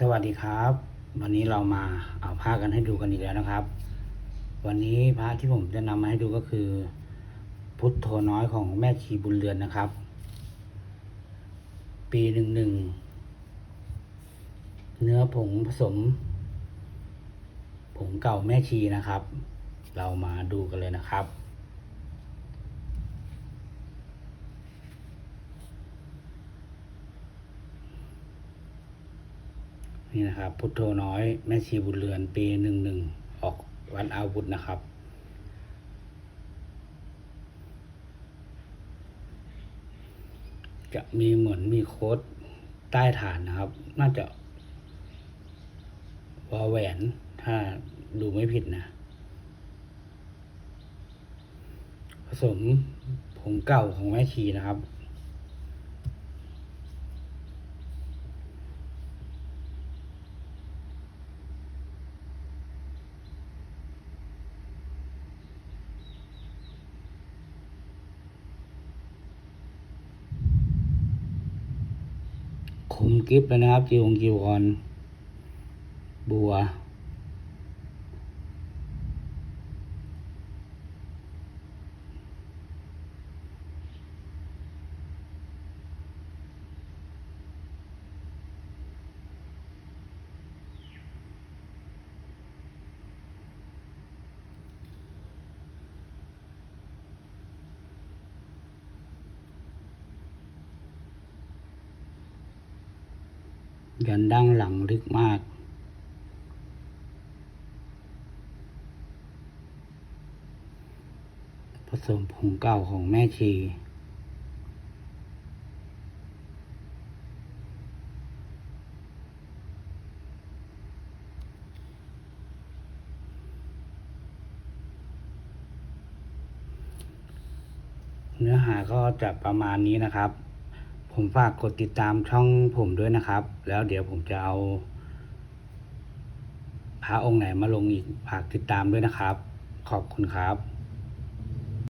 สวัสดีครับ วันนี้เรามาเอาผ้ากันให้ดูกันอีกแล้วนะครับ วันนี้พระที่ผมจะนำมาให้ดูก็คือ พุทธโธน้อยของแม่ชีบุญเรือนนะครับ ปีหนึ่งหนึ่งเนื้อผงผสม ผงเก่าแม่ชีนะครับ เรามาดูกันเลยนะครับ นี่นะครับ พุทโธน้อย แม่ชีบุญเรือนปีหนึ่งหนึ่งออกวัดอาวุธนะครับ จะมีเหมือนมีโค้ดใต้ฐานนะครับ น่าจะวอแหวนถ้าดูไม่ผิดนะ ผสมผงเก่าของแม่ชีนะครับ คุมกิฟเลยนะครับจีวงจีวรบัว ยันดั้งหลังลึกมาก ผสมผงเก่าของแม่ชีเนื้อหาก็จะประมาณนี้นะครับ ผมฝากกดติดตามช่องผมด้วยนะครับ แล้วเดี๋ยวผมจะเอาพระองค์ไหนมาลงอีกฝากติดตามด้วยนะครับ ขอบคุณครับ